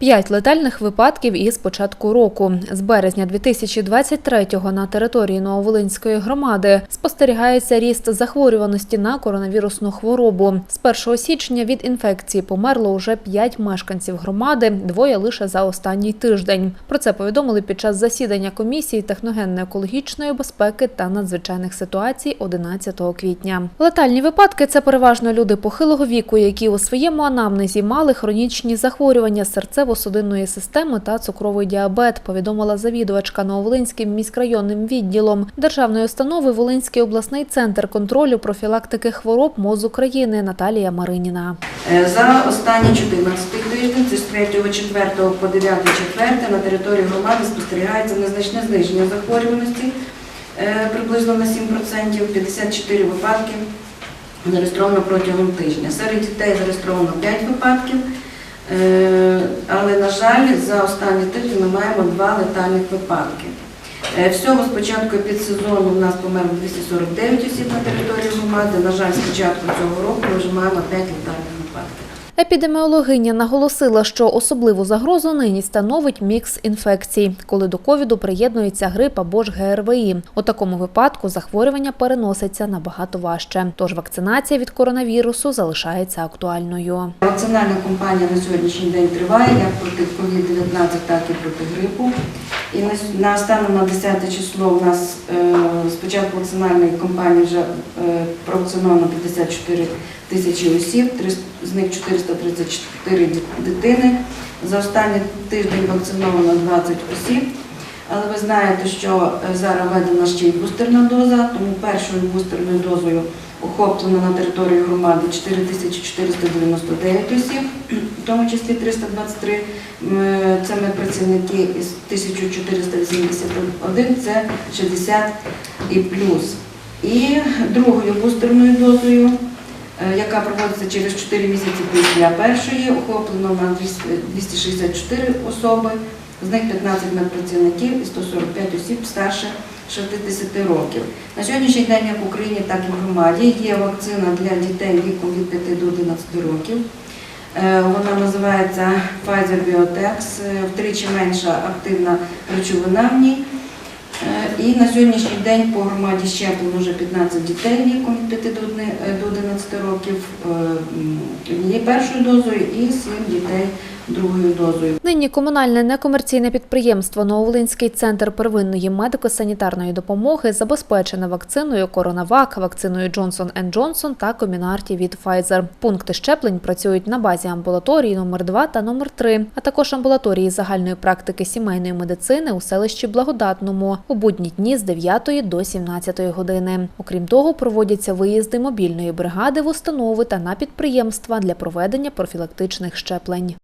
П'ять летальних випадків із початку року. З березня 2023-го на території Нововолинської громади спостерігається ріст захворюваності на коронавірусну хворобу. З 1 січня від інфекції померло уже п'ять мешканців громади, двоє лише за останній тиждень. Про це повідомили під час засідання комісії техногенно-екологічної безпеки та надзвичайних ситуацій 11 квітня. Летальні випадки це переважно люди похилого віку, які у своєму анамнезі мали хронічні захворювання серцево-судинної системи та цукровий діабет, повідомила завідувачка Нововолинським міськрайонним відділом державної установи Волинський обласний центр контролю профілактики хвороб МОЗ України Наталія Мариніна. Е, За останні 14 тиждень, це з 3 4 по 9 4 на території громади спостерігається незначне зниження захворюваності е, приблизно на 7%, 54 випадки зареєстровано протягом тижня. Серед дітей зареєстровано 5 випадків, але, на жаль, за останні тижні ми маємо два летальних випадки. Е, Всього з початку підсезону у нас померло 249 осіб на території громади. На жаль, з початку цього року ми вже маємо 5 летальних. Епідеміологиня наголосила, що особливу загрозу нині становить мікс інфекцій, коли до ковіду приєднується грип або ж ГРВІ. У такому випадку захворювання переноситься набагато важче. Тож вакцинація від коронавірусу залишається актуальною. Вакцинальна кампанія на сьогоднішній день триває як проти covid 19 так і проти грипу. І на станом на 10 число у нас е, спочатку вакцинальної кампанії вже е, провакциновано 54 тисячі осіб, з них 400 134 дитини. За останній тиждень вакциновано 20 осіб. Але ви знаєте, що е, зараз введена ще й бустерна доза, тому першою бустерною дозою охоплено на території громади 4499 осіб, в тому числі 323 е, це медпрацівники із 1481, це 60 і плюс. І другою бустерною дозою яка проводиться через 4 місяці після першої, охоплено на 200 264 особи, з них 15 медпрацівників і 145 осіб старше 60 років. На сьогоднішній день як в Україні, так і в громаді є вакцина для дітей віком від 5 до 11 років. Е, Вона називається Pfizer Biotex, е, втричі менша активна речовина в ній. Е, І на сьогоднішній день по громаді щеплено вже 15 дітей віком від 5 до одни- е, до 11 років е, м, однією першою дозою і 7 дітей другою дозою. Нині комунальне некомерційне підприємство Нововолинський центр первинної медико-санітарної допомоги забезпечене вакциною Коронавак, вакциною Johnson Johnson та Комінарті від Pfizer. Пункти щеплень працюють на базі амбулаторії номер 2 та номер 3, а також амбулаторії загальної практики сімейної медицини у селищі Благодатному у будні дні з 9 до 17 години. Окрім того, проводяться виїзди мобільної бригади в установи та на підприємства для проведення профілактичних щеплень.